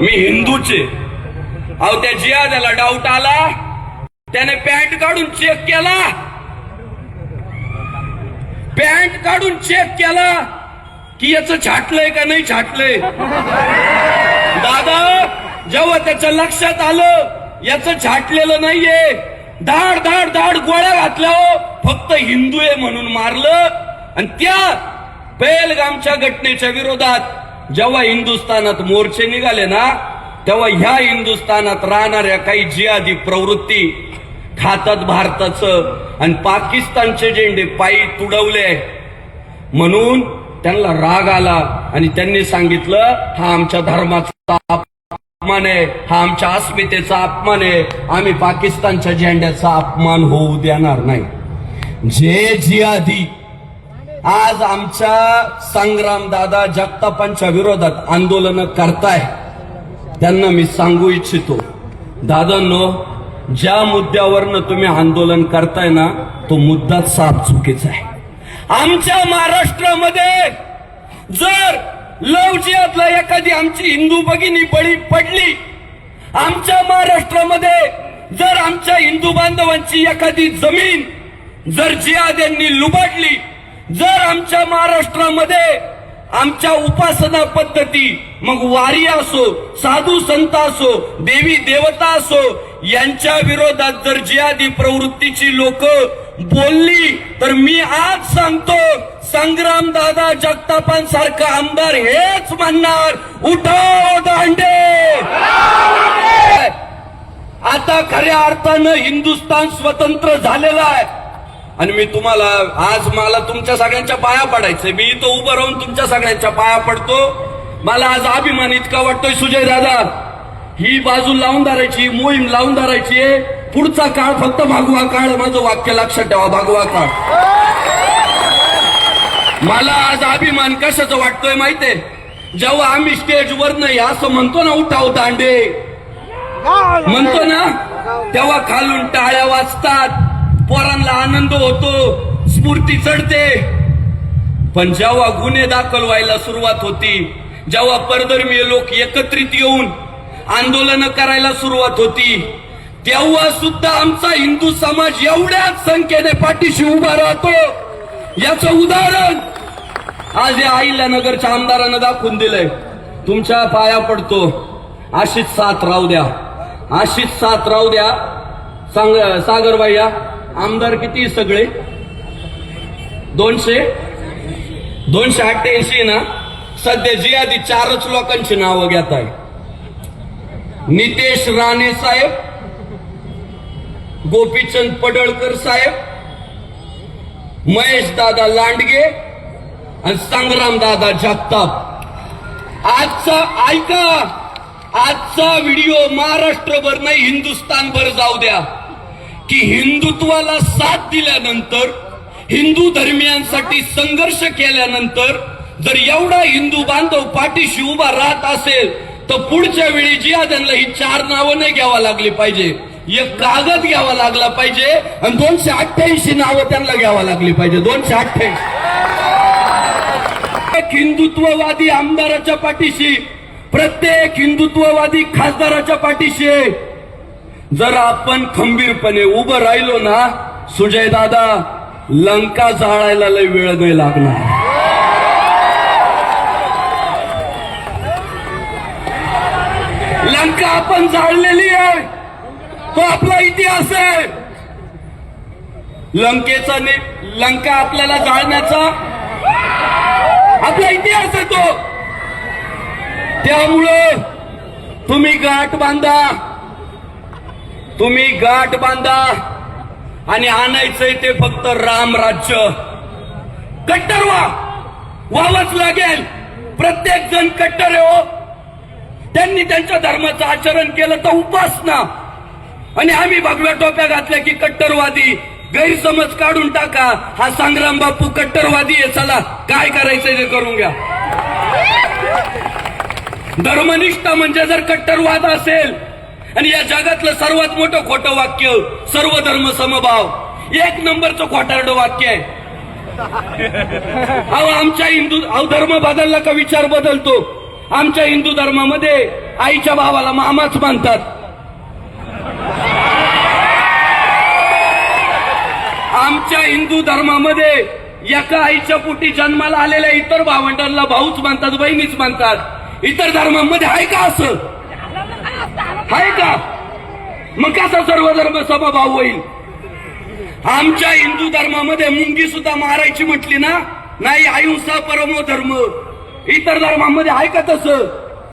मी हिंदूचे. अहो त्या जियाद्याला डाऊट आला. त्याने पॅन्ट काढून चेक केला. पॅन्ट काढून चेक केला. की याच छाटलंय का नाही छाटलंय? दादा जेव्हा त्याच्या लक्षात आलं याच छाटलेलं नाहीये. धाड धाड धाड गोळ्या घातल्या हो. फक्त हिंदू आहे म्हणून मारलं. आणि त्या पेलगामच्या घटनेच्या विरोधात जेव्हा हिंदुस्थानात मोर्चे निघाले ना तेव्हा ह्या हिंदुस्थानात राहणाऱ्या काही जिहादी प्रवृत्ती खातात भारताचं आणि पाकिस्तानचे झेंडे पायी तुडवले. म्हणून त्यांना राग आला आणि त्यांनी सांगितलं हा आमच्या धर्माचा अपमान आहे हा आमच्या अस्मितेचा अपमान आहे आम्ही पाकिस्तानच्या झेंड्याचा अपमान होऊ देणार नाही. जे जिहादी आज आमच्या संग्राम दादा जगतापांच्या विरोधात आंदोलन करताय. त्यांना मी सांगू इच्छितो. दादांनो ज्या मुद्द्यावरनं तुम्ही आंदोलन करताय ना तो मुद्दा साफ चुकीचा आहे. आमच्या महाराष्ट्रामध्ये जर लव एखादी आमची हिंदू भगिनी बळी पडली आमच्या महाराष्ट्रामध्ये जर आमच्या हिंदू बांधवांची एखादी जमीन जर जिहाद्यांनी लुबाडली जर आमच्या महाराष्ट्रामध्ये आमच्या उपासना पद्धती मग वारी असो साधू संत असो देवी देवता असो यांच्या विरोधात जर जियादी प्रवृत्तीची लोक बोलली तर मी आज सांगतो संग्राम दादा जगतापांसारखा आमदार हेच म्हणणार उठाव दांडे! आता खऱ्या अर्थानं हिंदुस्थान स्वतंत्र झालेला आहे. आणि मी तुम्हाला आज मला तुमच्या सगळ्यांच्या पाया पडायचंय. मी इथं उभं राहून तुमच्या सगळ्यांच्या पाया पडतो. मला आज अभिमान इतका वाटतोय सुजय दादा. ही बाजू लावून धरायची मोहीम लावून धरायची आहे. पुढचा काळ फक्त भागवा काळ माझं वाक्य लक्षात ठेवा भागवा काळ. मला आज अभिमान कशाचं वाटतोय माहितीये? जेव्हा आम्ही स्टेजवर नाही असं म्हणतो ना उठाव दांडे. म्हणतो ना तेव्हा खालून टाळ्या वाजतात. पोरांना आनंद होतो स्फूर्ती चढते. पण जेव्हा गुन्हे दाखल व्हायला सुरुवात होती जेव्हा परधर्मीय लोक एकत्रित येऊन आंदोलन करायला सुरुवात होती तेव्हा सुद्धा आमचा हिंदू समाज एवढ्याच संख्येने पाठीशी उभा राहतो. याचं उदाहरण आज या अहिल्यानगरच्या आमदारानं दाखवून दिलंय. तुमच्या पाया पडतो. अशीच साथ राहू द्या. अशीच साथ राहू द्या. सांग सागर भैया आमदार किती सगळे? दोनशे? दोनशे अठ्ठ्याऐंशी ना? सध्या जी आधी चारच लोकांची नावं घेत आहे नितेश राणे साहेब गोपीचंद पडळकर साहेब महेश दादा लांडगे आणि संग्राम दादा जगताप. आजचा ऐका आजचा व्हिडिओ महाराष्ट्रभर नाही हिंदुस्थानभर जाऊ द्या. की हिंदुत्वाला साथ दिल्यानंतर हिंदू धर्मियांसाठी संघर्ष केल्यानंतर जर एवढा हिंदू बांधव पाठीशी उभा राहत असेल तर पुढच्या वेळी जिहाद्यांना ही चार नावं नाही घ्यावा लागली पाहिजे. एक कागद घ्यावा लागला पाहिजे आणि दोनशे अठ्ठ्याऐंशी नावं त्यांना घ्यावा लागली पाहिजे. दोनशे अठ्ठ्याऐंशी. एक हिंदुत्ववादी आमदाराच्या पाठीशी प्रत्येक हिंदुत्ववादी खासदाराच्या पाठीशी आहे. जर आपण खंबीरपणे उभं राहिलो ना सुजय दादा लंका जाळायला लय वेळ नाही लागणार. लंका आपण जाळलेली आहे. तो आपला इतिहास आहे. लंकेचा नि- लंका आपल्याला जाळण्याचा आपला इतिहास आहे तो. त्यामुळं तुम्ही गाठ बांधा. तुम्ही गाठ बांधा आणि आणायचंय ते फक्त राम राज्य. कट्टर व्हा व्हावंच लागेल. प्रत्येक जण कट्टर हो. त्यांनी त्यांच्या धर्माचं आचरण केलं तर उपासना. आणि आम्ही भगव्या टोप्या घातल्या की कट्टरवादी गैरसमज काढून टाका. हा संग्राम बापू कट्टरवादी आहे. चला काय करायचंय ते करून घ्या. धर्मनिष्ठा म्हणजे जर कट्टरवाद असेल आणि या जगातलं सर्वात मोठं खोटं वाक्य सर्व धर्म समभाव. एक नंबरचं खोटारडं वाक्य आहे. अहो आमच्या हिंदू अहो धर्म बदलला का विचार बदलतो? आमच्या हिंदू धर्मामध्ये आईच्या भावाला मामाच मानतात. आमच्या हिंदू धर्मामध्ये एका आईच्या पोटी जन्माला आलेल्या इतर भावंडांना भाऊच मानतात बहिणीच मानतात. इतर धर्मामध्ये आहे का असं? आहे का? मग कसा सर्व धर्म समभाव होईल? आमच्या हिंदू धर्मामध्ये मुंगी सुद्धा मारायची म्हटली ना? नाही अहिंसा परमो धर्म. इतर धर्मामध्ये आहे का तसं?